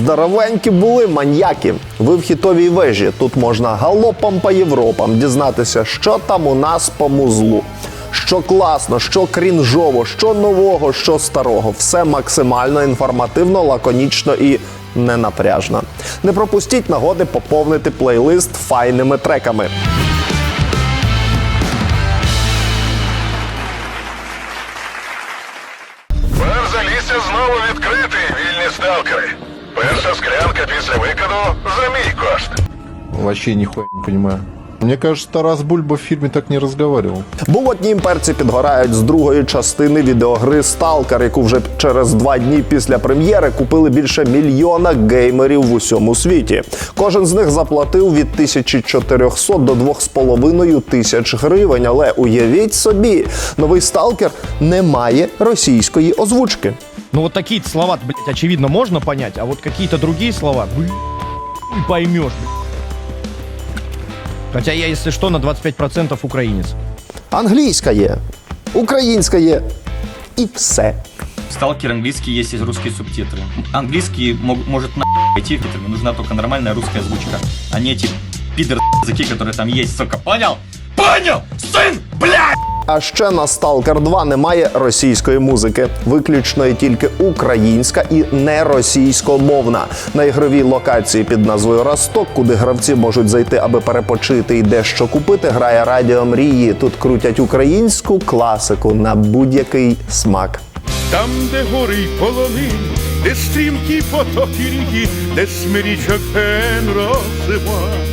здоровенькі були маньяки. Ви в хітовій вежі. Тут можна галопом по Європам дізнатися, що там у нас по музлу. Що класно, що крінжово, що нового, що старого. Все максимально інформативно, лаконічно і ненапряжно. Не пропустіть нагоди поповнити плейлист файними треками. Вообще нихуя не понимаю. Мне кажется, Тарас Бульба в фильме так не разговаривал. Болотні імперці підгорають з другої частини відеогри Сталкер, яку вже через два дні після прем'єри купили більше мільйона геймерів в усьому світі. Кожен з них заплатив від 1400 до 2,5 тисяч гривень. Але уявіть собі, новий сталкер не має російської озвучки. Ну вот такие слова, блядь, очевидно, можно понять, а вот какие-то другие слова, блядь, хуй поймешь, блядь. Хотя я, если что, на 25% украинец. Англійська є, українська є і все. Сталкер английский есть и русские субтитры. Английский мог- может на идти в титрами, нужна только нормальная русская озвучка, а не эти пидор языки, которые там есть, сука, понял? Понял, сын, блядь! А ще на Stalker 2 немає російської музики, виключно і тільки українська і не російськомовна. На ігровій локації під назвою Росток, куди гравці можуть зайти, аби перепочити і дещо купити, грає Радіо Мрії. Тут крутять українську класику на будь-який смак. Там, де гори й полонин, де стрімкі потоки ріки, де смирічок ген роззима.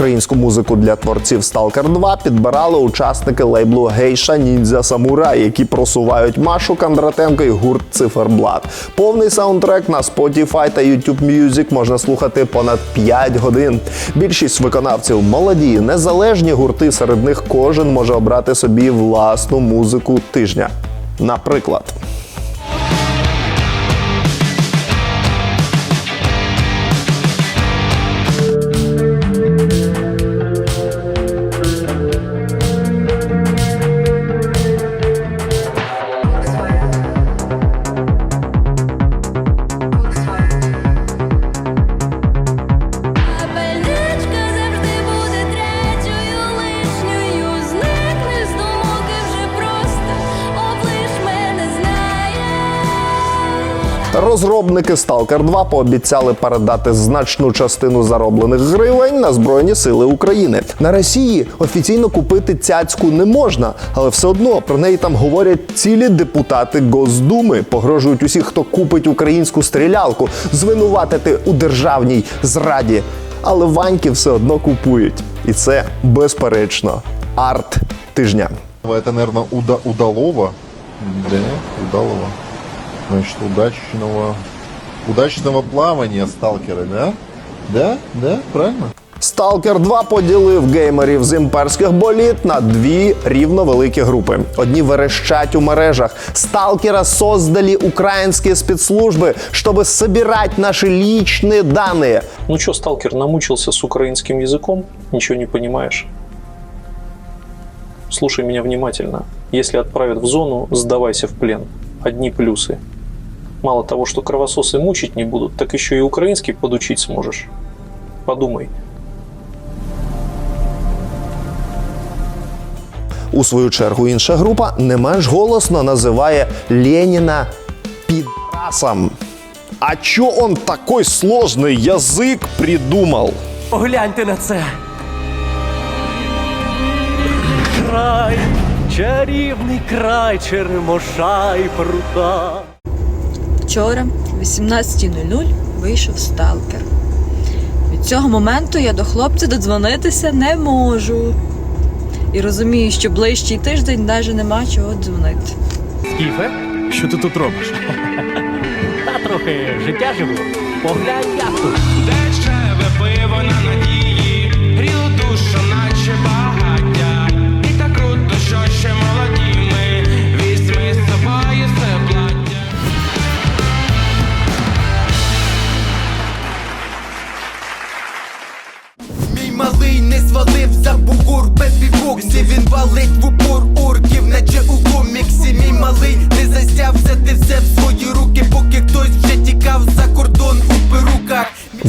Українську музику для творців Stalker 2 підбирали учасники лейблу Гейша Ніндзя Самурай, які просувають Машу Кондратенко і гурт Циферблат. Повний саундтрек на Spotify та YouTube Music можна слухати понад 5 годин. Більшість виконавців молоді, незалежні гурти. Серед них кожен може обрати собі власну музику тижня. Наприклад. Розробники Stalker 2 пообіцяли передати значну частину зароблених гривень на Збройні Сили України. На Росії офіційно купити цяцьку не можна, але все одно про неї там говорять цілі депутати Госдуми. Погрожують усіх, хто купить українську стрілялку, звинуватити у державній зраді. Але ваньки все одно купують, і це безперечно арт тижня. Это, наверное, уда удалого. Да, удалого. Значит, удачного... Удачного плавания, сталкеры, да? Да? Да? Правильно? Сталкер 2 поділив геймерів з імперських боліт на дві рівно великі групи. Одні верещать у мережах. Сталкера создали українські спецслужби, щоб собирать наші лічні дані. Ну что, сталкер, намучился с украинским языком? Ничего не понимаешь? Слушай меня внимательно. Если отправят в зону, сдавайся в плен. Одни плюсы. Мало того, что кровососы мучить не будут, так еще и украинский подучить сможешь. Подумай. У свою чергу інша група не менш голосно називає Леніна підрасом. А чо он такой сложный язык придумал? Погляньте на це. Край, чарівний край, черемоша і прута. Вчора, в 18.00, вийшов сталкер. Від цього моменту я до хлопця додзвонитися не можу. І розумію, що ближчий тиждень навіть нема чого дзвонити. Скіфе, що ти тут робиш? Та трохи життя живу. Поглянь, як тут.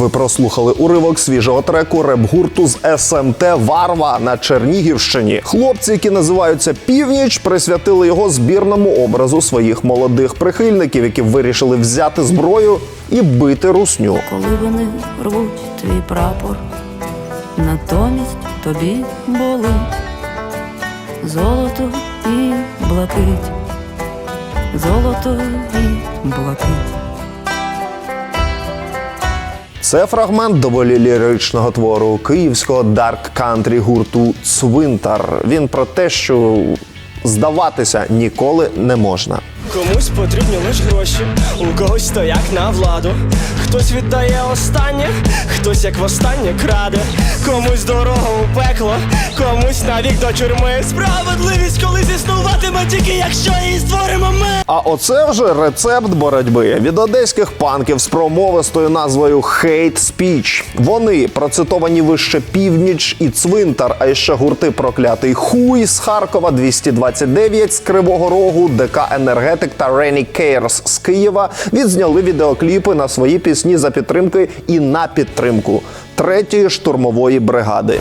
Ви прослухали уривок свіжого треку реп-гурту з СМТ Варва на Чернігівщині. Хлопці, які називаються Північ, присвятили його збірному образу своїх молодих прихильників, які вирішили взяти зброю і бити русню. Коли вони рвуть твій прапор, натомість тобі болить золото і блакить, золото і блакить. Це фрагмент доволі ліричного твору київського дарк кантрі гурту Цвинтар. Він про те, що здаватися ніколи не можна. Комусь потрібні лиш гроші, у когось стояк на владу. Хтось віддає останнє, хтось як востаннє краде, комусь дорога у пекло, комусь навік до тюрми. Справедливість колись існуватиме тільки якщо її створимо ми. А оце вже рецепт боротьби від одеських панків з промовистою назвою Hate Speech. Вони процитовані вище північ і цвинтар, а ще гурти проклятий хуй з Харкова 229 з Кривого Рогу, ДК Енергетик та Рені Кейрс з Києва відзняли відеокліпи на свої пісні за підтримки і на підтримку третьої штурмової бригади.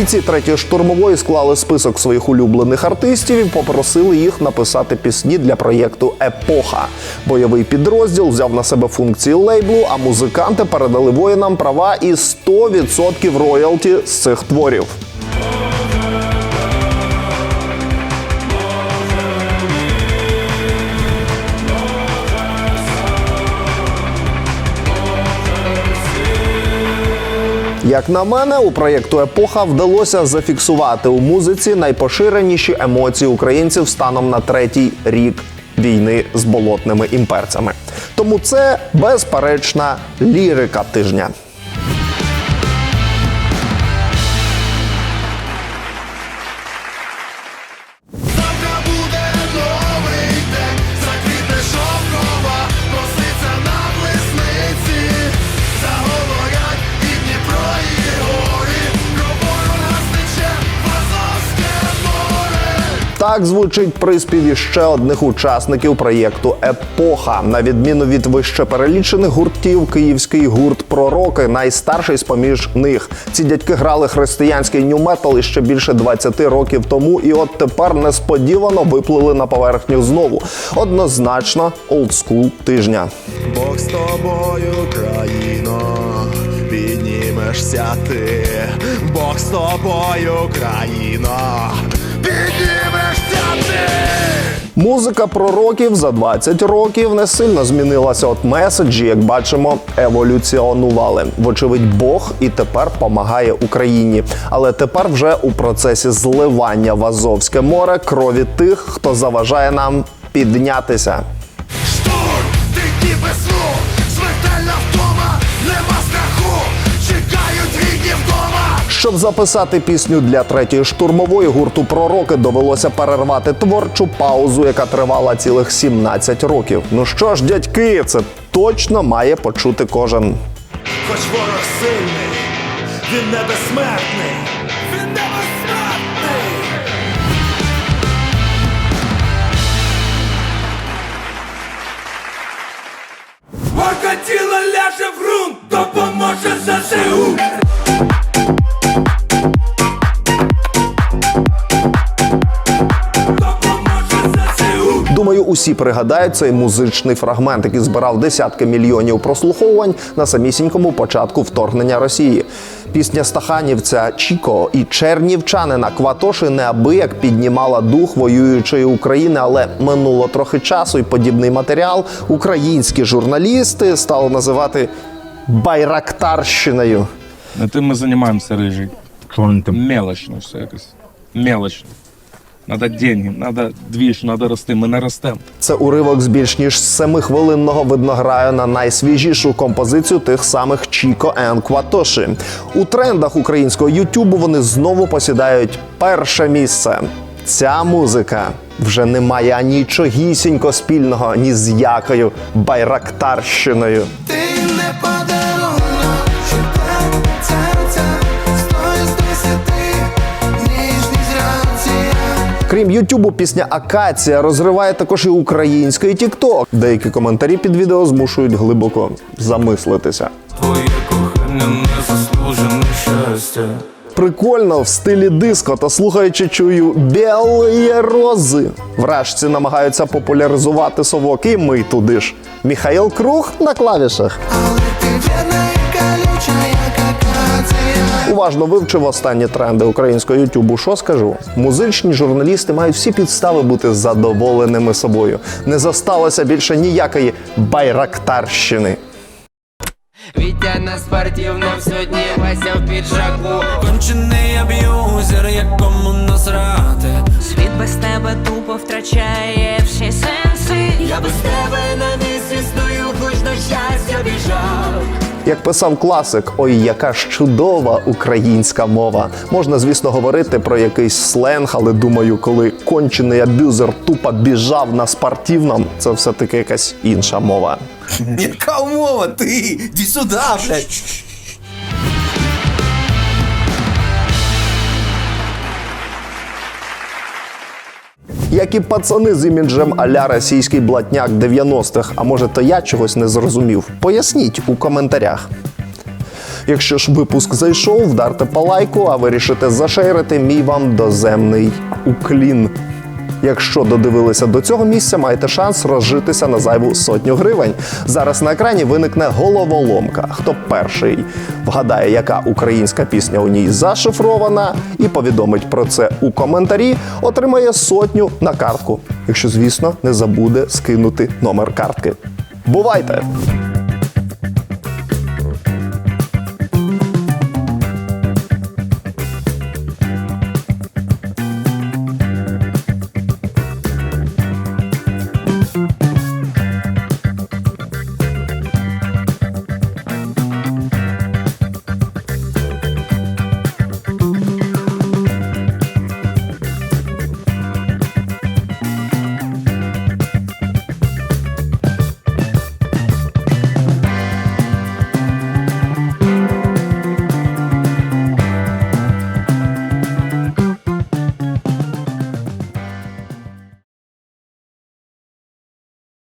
Бійці третьої штурмової склали список своїх улюблених артистів і попросили їх написати пісні для проєкту Епоха. Бойовий підрозділ взяв на себе функції лейблу, а музиканти передали воїнам права і 100% роялті з цих творів. Як на мене, у проєкту Епоха вдалося зафіксувати у музиці найпоширеніші емоції українців станом на третій рік війни з болотними імперцями. Тому це безперечна лірика тижня. Так звучить приспів ще одних учасників проєкту Епоха. На відміну від вище перелічених гуртів, київський гурт Пророки найстарший з поміж них. Ці дядьки грали християнський нью-метал іще більше 20 років тому, і от тепер несподівано виплили на поверхню знову. Однозначно, олдскул тижня. Бог з тобою, країно, піднімешся ти. Бог з тобою, країно, піднімешся. Музика пророків за 20 років не сильно змінилася. От меседжі, як бачимо, еволюціонували. Вочевидь, Бог і тепер помагає Україні. Але тепер вже у процесі зливання в Азовське море крові тих, хто заважає нам піднятися. Штурм, Щоб записати пісню для третьої штурмової гурту пророки довелося перервати творчу паузу, яка тривала цілих 17 років. Ну що ж, дядьки, це точно має почути кожен. Хоч ворог сильний, він не безсмертний. Він не безсмертний. Ляже в Думаю, усі пригадають цей музичний фрагмент, який збирав десятки мільйонів прослуховувань на самісінькому початку вторгнення Росії. Пісня стаханівця Чіко і чернівчанина Кватоши неабияк піднімала дух воюючої України, але минуло трохи часу, і подібний матеріал українські журналісти стали називати байрактарщиною. Этим мы занимаемся, Рыжий. Мелочно все якось. Мелочно. Надо деньги, надо двіж, надо рости. Ми не ростемо. Це уривок з більш ніж семихвилинного виднограю на найсвіжішу композицію тих самих Чіко Ен Кватоші. У трендах українського Ютубу вони знову посідають перше місце. Ця музика вже не має анічогісінько спільного ні з якою байрактарщиною. Ти не подарунок, Крім Ютубу, пісня Акація розриває також і український Тікток. Деякі коментарі під відео змушують глибоко замислитися. Твоє кохання не заслужене щастя Прикольно в стилі диско та слухаючи чую білі рози. Вражці намагаються популяризувати совок, і ми туди ж. Міхаїл Круг на клавішах. Але ти Уважно вивчив останні тренди українського Ютубу. Що скажу? Музичні журналісти мають всі підстави бути задоволеними собою. Не засталося більше ніякої байрактарщини. Вітя на спортивном сьогодні Вася в піджаку Кончений аб'юзер, якому насрати Світ без тебе тупо втрачає всі сенси. Я без тебе на місці стою, хоч до щастя біжав Як писав класик, ой, яка ж чудова українська мова. Можна, звісно, говорити про якийсь сленг, але думаю, коли кончений абюзер тупо біжав на спортивном, це все-таки якась інша мова. Яка мова? ти? Ді сюди, блядь Як і пацани з іміджем аля російський блатняк 90-х, а може то я чогось не зрозумів? Поясніть у коментарях. Якщо ж випуск зайшов, вдарте по лайку, а вирішите зашерити мій вам доземний уклін. Якщо додивилися до цього місця, маєте шанс розжитися на зайву сотню гривень. Зараз на екрані виникне головоломка. Хто перший вгадає, яка українська пісня у ній зашифрована, і повідомить про це у коментарі, отримає сотню на картку. Якщо, звісно, не забуде скинути номер картки. Бувайте!